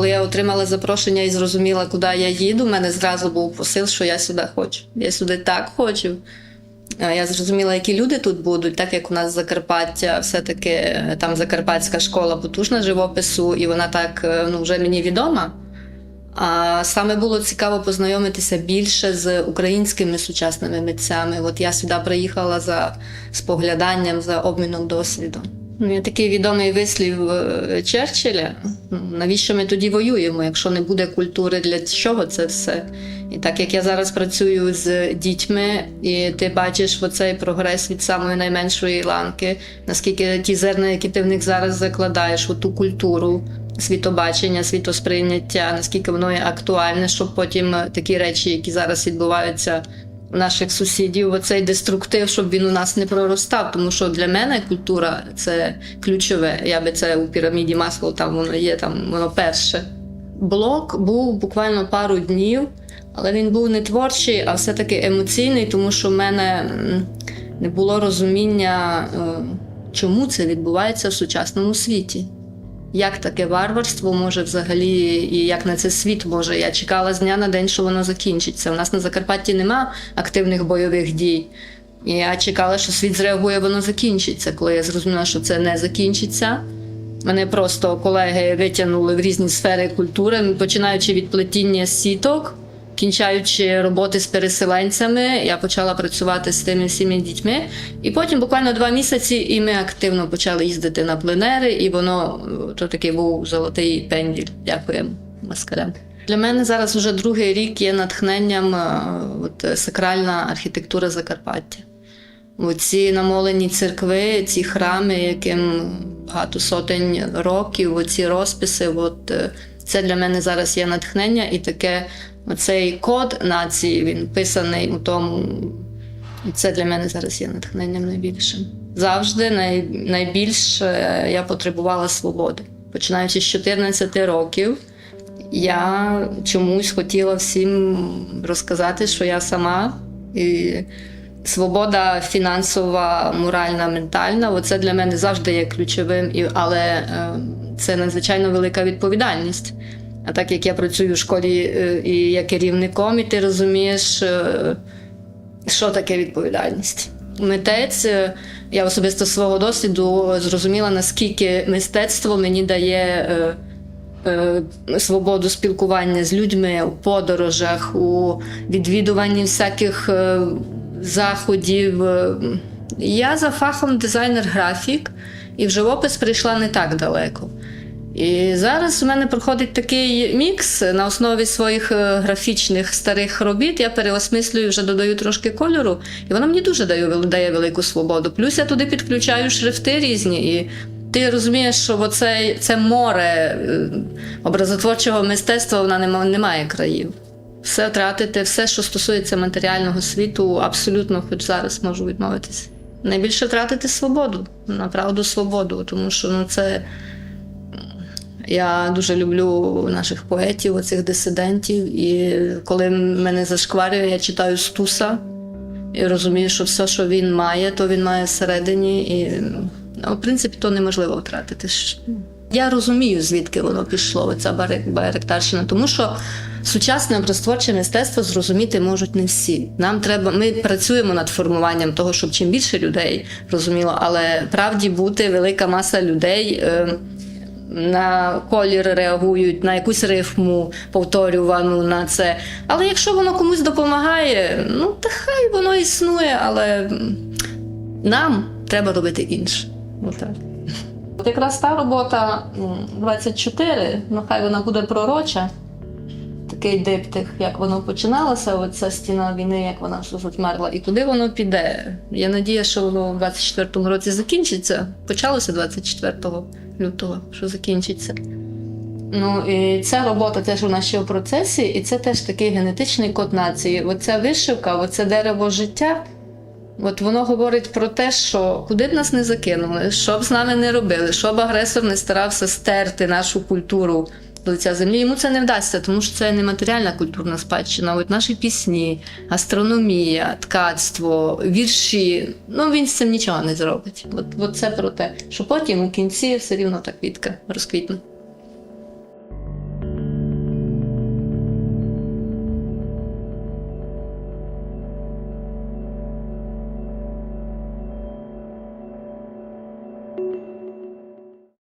Коли я отримала запрошення і зрозуміла, куди я їду, мене зразу був посил, що я сюди хочу. Я сюди так хочу. Я зрозуміла, які люди тут будуть, так як у нас Закарпаття, все-таки е, там Закарпатська школа потужна живопису, і вона так е, ну, вже мені відома. А саме було цікаво познайомитися більше з українськими сучасними митцями. От я сюди приїхала за спогляданням, за обміном досвідом. Ну, Є такий відомий вислів е, Черчилля: ну, навіщо ми тоді воюємо, якщо не буде культури, для чого це все? І так як я зараз працюю з дітьми, і ти бачиш оцей прогрес від самої найменшої ланки, наскільки ті зерна, які ти в них зараз закладаєш, у ту культуру, світобачення, світосприйняття, наскільки воно є актуальне, щоб потім такі речі, які зараз відбуваються наших сусідів, оцей деструктив, щоб він у нас не проростав. Тому що для мене культура це ключове. Я би це у піраміді Маслоу, там воно є, там воно перше. Блок був буквально пару днів, але він був не творчий, а все-таки емоційний, тому що в мене не було розуміння, е, чому це відбувається в сучасному світі. Як таке варварство може взагалі, і як на це світ може? Я чекала з дня на день, що воно закінчиться. У нас на Закарпатті нема активних бойових дій. Я чекала, що світ зреагує, воно закінчиться. Коли я зрозуміла, що це не закінчиться. Мене просто колеги витягнули в різні сфери культури, починаючи від плетіння сіток, кінчаючи роботи з переселенцями, я почала працювати з тими всіми дітьми. І потім буквально два місяці, і ми активно почали їздити на пленери, і воно е, то такий був золотий пенділь. Дякуємо москалям. Для мене зараз вже другий рік є натхненням е, от, сакральна архітектура Закарпаття. Оці намолені церкви, ці храми, яким багато сотень років, оці розписи, от, е, це для мене зараз є натхнення, і таке оцей код нації, він писаний у тому. Це для мене зараз є натхненням найбільшим. Завжди най, найбільше я потребувала свободи. Починаючи з 14 років, я чомусь хотіла всім розказати, що я сама. І свобода фінансова, моральна, ментальна оце для мене завжди є ключовим, але е, це надзвичайно велика відповідальність. А так як я працюю в школі е, і є керівником, і ти розумієш, е, що таке відповідальність. Митець, е, я особисто з свого досвіду зрозуміла, наскільки мистецтво мені дає свободу спілкування з людьми у подорожах, у відвідуванні всяких заходів. Я за фахом дизайнер-графік, і в живопис прийшла не так далеко. І зараз у мене проходить такий мікс на основі своїх е, графічних старих робіт. Я переосмислюю, вже додаю трошки кольору, і воно мені дуже дає, велику свободу. Плюс я туди підключаю шрифти різні. І ти розумієш, що оце, це море е, образотворчого мистецтва вона не, не має країв. Все втратити, все, що стосується матеріального світу, абсолютно, хоч зараз можу відмовитися. Найбільше втратити свободу, направду свободу, тому що ну, це. Я дуже люблю наших поетів, оцих дисидентів. І коли мене зашкварює, я читаю Стуса і розумію, що все, що він має, то він має всередині. І ну, в принципі то неможливо втратити. Я розумію, звідки воно пішло, ця байректарщина, тому що сучасне образотворче мистецтво зрозуміти можуть не всі. Нам треба, ми працюємо над формуванням того, щоб чим більше людей розуміло, але правді бути велика маса людей. Е, на колір реагують, на якусь рифму повторювану на це. Але якщо воно комусь допомагає, ну та хай воно існує, але нам треба робити інше. Отак. От якраз та робота 24, ну хай вона буде пророча. Такий диптих, як воно починалося, оця стіна війни, як вона що вмерла, і куди воно піде. Я надія, що воно в 24-му році закінчиться. Почалося 24 лютого, що закінчиться. Ну і ця робота теж у нас ще в процесі, і це теж такий генетичний код нації. Оця вишивка, оце дерево життя. От воно говорить про те, що куди б нас не закинули, що б з нами не робили, що б агресор не старався стерти нашу культуру лиця землі. Йому це не вдасться, тому що це нематеріальна культурна спадщина. От наші пісні, астрономія, ткацтво, вірші. Ну він з цим нічого не зробить. От, от це про те, що потім у кінці все рівно та квітка розквітне.